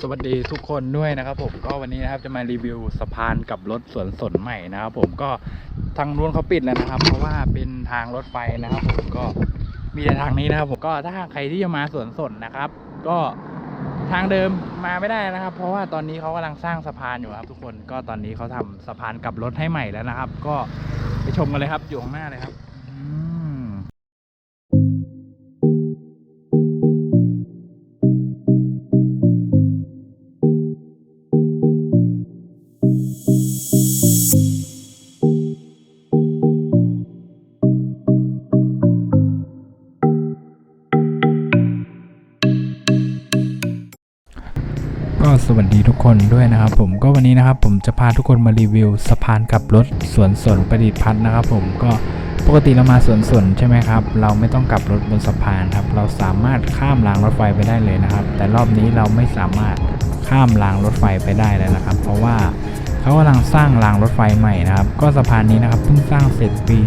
สวัสดีทุกคนด้วยนะครับผมก็วันนี้นะครับจะมารีวิวสะพานกับรถสวนสนใหม่นะครับผมก็ทางนู้นเขาปิดแล้วนะครับ เพราะว่าเป็นทางรถไฟนะครับผมก็มีแต่ทางนี้นะครับผมก็ถ้าใครที่จะมาสวนสนนะครับ ก็ทางเดิมมาไม่ได้นะครับ เพราะว่าตอนนี้เขากำลังสร้างสะพานอยู่ครับ ทุกคนก็ตอนนี้เขาทำสะพานกับรถให้ใหม่แล้วนะครับ ก็ไปชมกันเลยครับอยู่ข้างหน้าเลยครับ สวัสดีทุกคนด้วยนะครับผมก็วันนี้นะครับผมจะพาทุกคนมารีวิวสะพานกับรถสวนสนประดิษฐ์พัฒน์นะครับผมก็ปกติเรามาสวนสนใช่ไหมครับ เราไม่ต้องกลับรถบนสะพานครับ เราสามารถข้ามรางรถไฟไปได้เลยนะครับ แต่รอบนี้เราไม่สามารถข้ามรางรถไฟไปได้แล้วนะครับ เพราะว่าเขากำลังสร้างรางรถไฟใหม่นะครับ ก็สะพานนี้นะครับเพิ่งสร้างเสร็จปี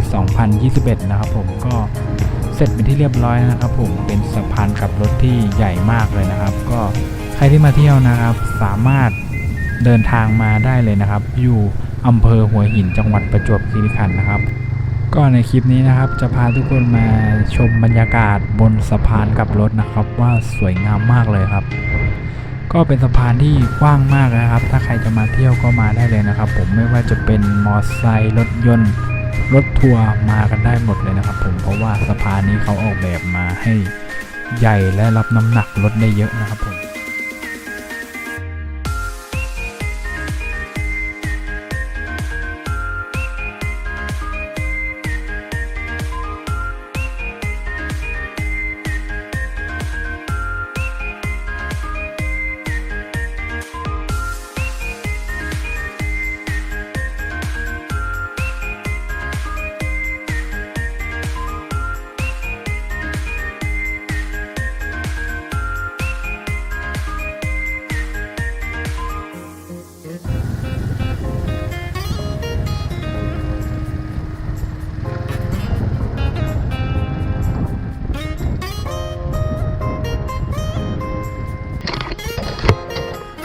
2021 นะครับ ผมก็เสร็จเป็นที่เรียบร้อยนะครับ ผมเป็นสะพานกับรถที่ใหญ่มากเลยนะครับ ก็ ใครที่มาเที่ยวนะครับ สามารถเดินทางมาได้เลยนะครับ อยู่อำเภอหัวหินจังหวัดประจวบคีรีขันธ์นะครับ ก็ในคลิปนี้นะครับ จะพาทุกคนมาชมบรรยากาศบนสะพานกับรถนะครับ ว่าสวยงามมากเลยครับ ก็เป็นสะพานที่กว้างมากนะครับ ถ้าใครจะมาเที่ยวก็มาได้เลยนะครับ ผมไม่ว่าจะเป็นมอเตอร์ไซค์รถยนต์รถทัวร์มากันได้หมดเลยนะครับ ผมเพราะว่าสะพานนี้เขาออกแบบมาให้ใหญ่และรับน้ำหนักรถได้เยอะนะครับผม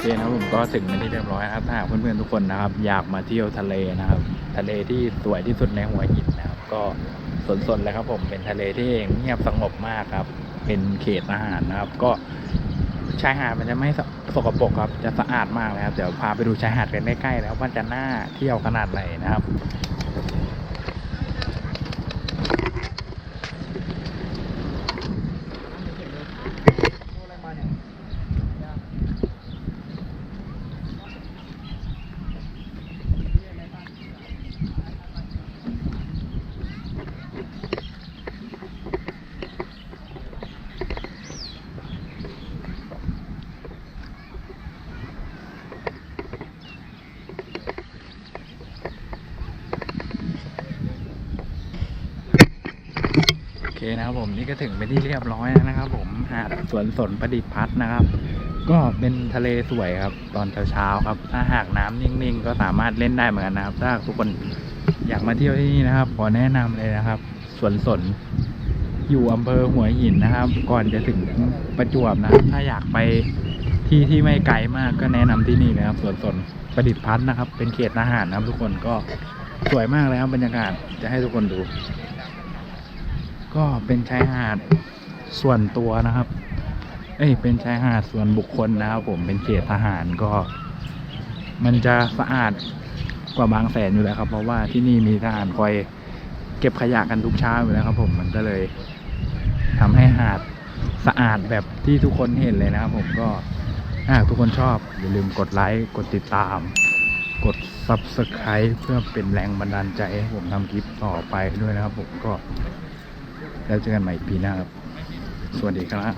คนะครับผมก็ถึงเป็นที่เรียบร้อยนะครับถ้าเพื่อนๆทุกคนนะครับ อยากมาเที่ยวทะเลนะครับ ทะเลที่สวยที่สุดในหัวหินนะครับ ก็สนๆเลยครับผมเป็นทะเลที่เงียบสงบมากครับ เป็นเขตอาหารนะครับ ก็ชายหาดมันจะไม่สสกปรกครับจะสะอาดมากเลยครับเดี๋ยวพาไปดูชายหาดกันใกล้ๆแล้วว่าจะน่าเที่ยวขนาดไหนนะครับ โอเคนะครับผมนี่ก็ถึงเป็นที่เรียบร้อยแล้วนะครับ ผมหาดสวนสนประดิษฐ์พัฒน์นะครับ ก็เป็นทะเลสวยครับ ตอนเช้าๆครับ ถ้าหากน้ำนิ่งๆ ก็สามารถเล่นได้เหมือนกันนะครับ ถ้าทุกคนอยากมาเที่ยวที่นี่นะครับขอแนะนำเลยนะครับสวนสน อยู่อำเภอหัวหินนะครับ ก่อนจะถึงประจวบนะครับ ถ้าอยากไปที่ที่ไม่ไกลมากก็แนะนำที่นี่นะครับสวนสนประดิษฐ์พัฒน์นะครับ เป็นเขตทหารนะครับ ทุกคนก็สวยมากเลยครับบรรยากาศจะให้ทุกคนดู ก็เป็นชายหาดส่วนตัวนะครับ เอ้ย เป็นชายหาดส่วนบุคคลนะครับผมเป็นเขตทหารก็ มันจะสะอาดกว่าบางแสนอยู่แล้วครับ เพราะว่าที่นี่มีทหารคอยเก็บขยะกันทุกเช้าอยู่แล้วครับ ผมมันก็เลยทำให้หาดสะอาดแบบที่ทุกคนเห็นเลยนะครับ ผมก็หากทุกคนชอบอย่าลืมกดไลค์กดติดตาม กด subscribe เพื่อเป็นแรงบันดาลใจให้ผมทำคลิปต่อไปด้วยนะครับผมก็ แล้วเจอกันใหม่ปีหน้าครับ สวัสดีครับ